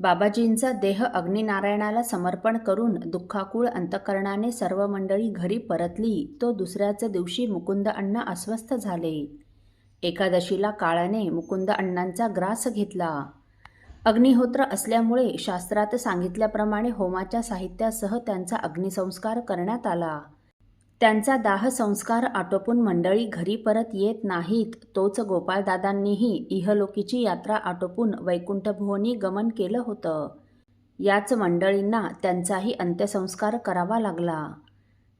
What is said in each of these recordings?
बाबाजींचा देह अग्निनारायणाला समर्पण करून दुःखाकुळ अंतकरणाने सर्व मंडळी घरी परतली तो दुसऱ्याच दिवशी मुकुंद अण्णा अस्वस्थ झाले. एकादशीला काळाने मुकुंद अण्णांचा ग्रास घेतला. अग्निहोत्र असल्यामुळे शास्त्रात सांगितल्याप्रमाणे होमाच्या साहित्यासह त्यांचा अग्निसंस्कार करण्यात आला. त्यांचा दाह संस्कार आटोपून मंडळी घरी परत येत नाहीत तोच गोपाळदादांनीही इहलोकीची यात्रा आटोपून वैकुंठभुवनी गमन केलं होतं. याच मंडळींना त्यांचाही अंत्यसंस्कार करावा लागला.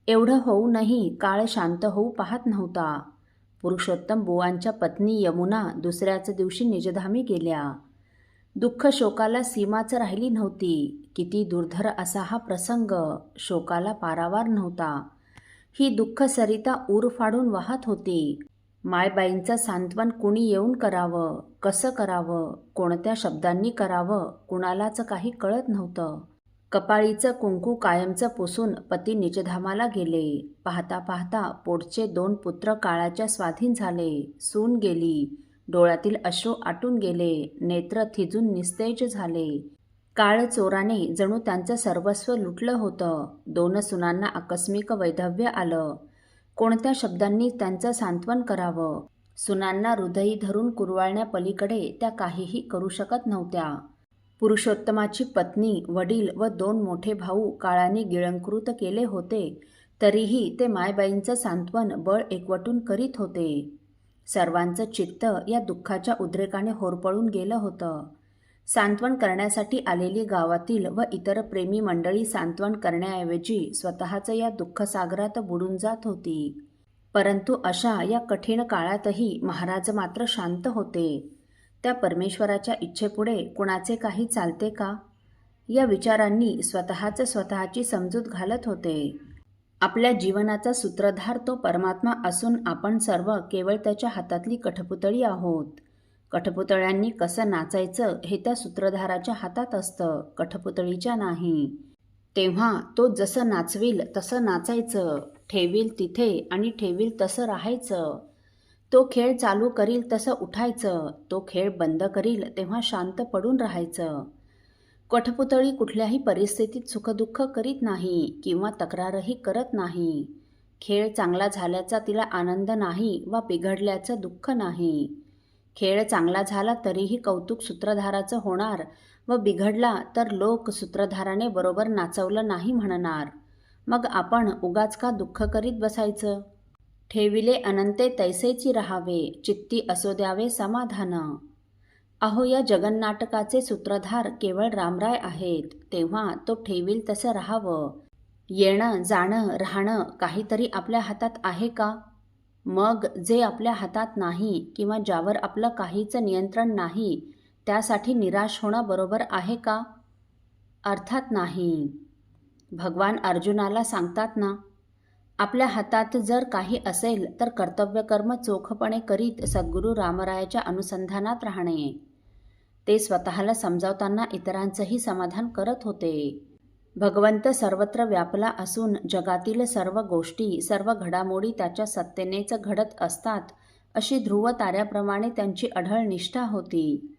एवढं होऊनही काळ शांत होऊ पाहत नव्हता. पुरुषोत्तम बुवांच्या पत्नी यमुना दुसऱ्याच दिवशी निजधामी गेल्या. दुःख शोकाला सीमाच राहिली नव्हती. किती दुर्धर असा हा प्रसंग शोकाला पारावार नव्हता. ही दुःख सरिता ऊर फाडून वाहत होती. मायबाईंचं सांत्वन कुणी येऊन करावं? कसं करावं? कोणत्या शब्दांनी करावं? कुणालाच काही कळत नव्हतं. कपाळीचं कुंकू कायमचं पुसून पती निजधामाला गेले. पाहता पाहता पोटचे दोन पुत्र काळाच्या स्वाधीन झाले. सून गेली. डोळ्यातील अश्रू आटून गेले. नेत्र थिजून निस्तेज झाले. काळ चोराने जणू त्यांचं सर्वस्व लुटलं होतं. दोन सुनांना आकस्मिक वैधव्य आलं. कोणत्या शब्दांनी त्यांचं सांत्वन करावं? सुनांना हृदयी धरून कुरवाळण्यापलीकडे त्या काहीही करू शकत नव्हत्या. पुरुषोत्तमाची पत्नी वडील व दोन मोठे भाऊ काळाने गिळंकृत केले होते तरीही ते मायबाईंचं सांत्वन बळ एकवटून करीत होते. सर्वांचं चित्त या दुःखाच्या उद्रेकाने होरपळून गेलं होतं. सांत्वन करण्यासाठी आलेली गावातील व इतर प्रेमी मंडळी सांत्वन करण्याऐवजी स्वतःच या दुःखसागरात बुडून जात होती. परंतु अशा या कठीण काळातही महाराज मात्र शांत होते. त्या परमेश्वराच्या इच्छेपुढे कुणाचे काही चालते का? या विचारांनी स्वतःच स्वतःची समजूत घालत होते. आपल्या जीवनाचा सूत्रधार तो परमात्मा असून आपण सर्व केवळ त्याच्या हातातली कठपुतळी आहोत. कठपुतळ्यांनी कसं नाचायचं हे त्या सूत्रधाराच्या हातात असतं कठपुतळीच्या नाही. तेव्हा तो जसं नाचविल तसं नाचायचं ठेवील तिथे आणि ठेवील तसं राहायचं. तो खेळ चालू करील तसं उठायचं तो खेळ बंद करील तेव्हा शांत पडून राहायचं. कठपुतळी कुठल्याही परिस्थितीत सुखदुःख करीत नाही किंवा तक्रारही करत नाही. खेळ चांगला झाल्याचा तिला आनंद नाही वा बिघडल्याचं दुःख नाही. खेळ चांगला झाला तरीही कौतुक सूत्रधाराचं होणार व बिघडला तर लोक सूत्रधाराने बरोबर नाचवलं नाही म्हणणार. मग आपण उगाच का दुःख करीत बसायचं? ठेविले अनंते तैसेची राहावे चित्ती असो द्यावे समाधान. अहो या जगन्नाटकाचे सूत्रधार केवळ रामराय आहेत तेव्हा तो ठेवील तसं राहावं. येणं जाणं राहणं काहीतरी आपल्या हातात आहे का? मग जे आपल्या हातात नाही किंवा ज्यावर आपलं काहीच नियंत्रण नाही त्यासाठी निराश होणं बरोबर आहे का? अर्थात नाही. भगवान अर्जुनाला सांगतात ना आपल्या हातात जर काही असेल तर कर्तव्यकर्म चोखपणे करीत सद्गुरू रामरायाच्या अनुसंधानात राहणे. ते स्वतःला समजावताना इतरांचंही समाधान करत होते. भगवंत सर्वत्र व्यापला असून जगातील सर्व गोष्टी सर्व घडामोडी त्याच्या सत्तेनेच घडत असतात अशी ध्रुव ताऱ्याप्रमाणे त्यांची अढळ निष्ठा होती.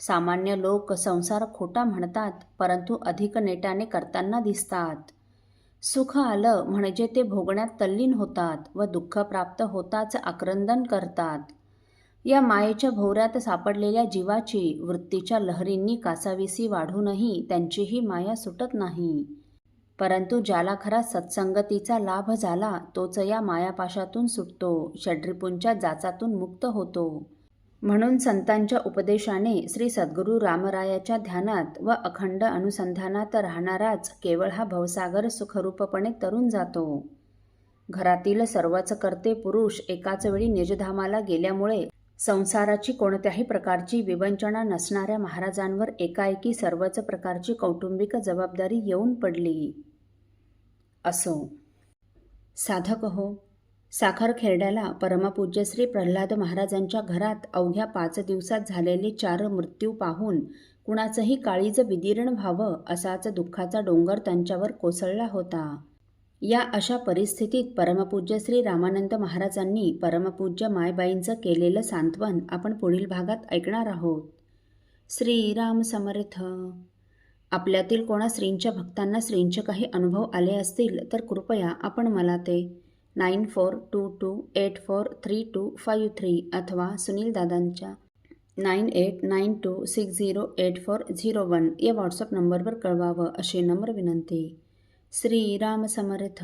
सामान्य लोक संसार खोटा म्हणतात परंतु अधिक नेटाने करताना दिसतात. सुख आलं म्हणजे ते भोगण्यात तल्लीन होतात व दुःख प्राप्त होताच आक्रंदन करतात. या मायेच्या भोवऱ्यात सापडलेल्या जीवाची वृत्तीच्या लहरींनी कासाविसी वाढूनही त्यांचीही माया सुटत नाही. परंतु ज्याला खरा सत्संगतीचा लाभ झाला तोच या मायापाशातून सुटतो षड्रिपूंच्या जाचातून मुक्त होतो. म्हणून संतांच्या उपदेशाने श्री सद्गुरू रामरायाच्या ध्यानात व अखंड अनुसंधानात राहणाराच केवळ हा भवसागर सुखरूपपणे तरून जातो. घरातील सर्वच करते पुरुष एकाच वेळी निजधामाला गेल्यामुळे संसाराची कोणत्याही प्रकारची विवंचना नसणाऱ्या महाराजांवर एकाएकी सर्वच प्रकारची कौटुंबिक जबाबदारी येऊन पडली असो. साधक हो. साखर खेरड्याला परमपूज्य श्री प्रल्हाद महाराजांच्या घरात अवघ्या पाच दिवसात झालेले चार मृत्यू पाहून कुणाचंही काळीज विदीर्ण व्हावं असाच दुःखाचा डोंगर त्यांच्यावर कोसळला होता. या अशा परिस्थितीत परमपूज्य श्री रामानंद महाराजांनी परमपूज्य मायबाईंचं केलेलं सांत्वन आपण पुढील भागात ऐकणार आहोत. श्रीराम समर्थ. आपल्यातील कोणा श्रींच्या भक्तांना श्रींचे काही अनुभव आले असतील तर कृपया आपण मला ते nine four two two eight four three two five three अथवा सुनील दादांच्या nine eight nine two six zero eight four zero one या व्हॉट्सअप नंबरवर कळवावं अशी नम्र विनंती. श्रीराम समर्थ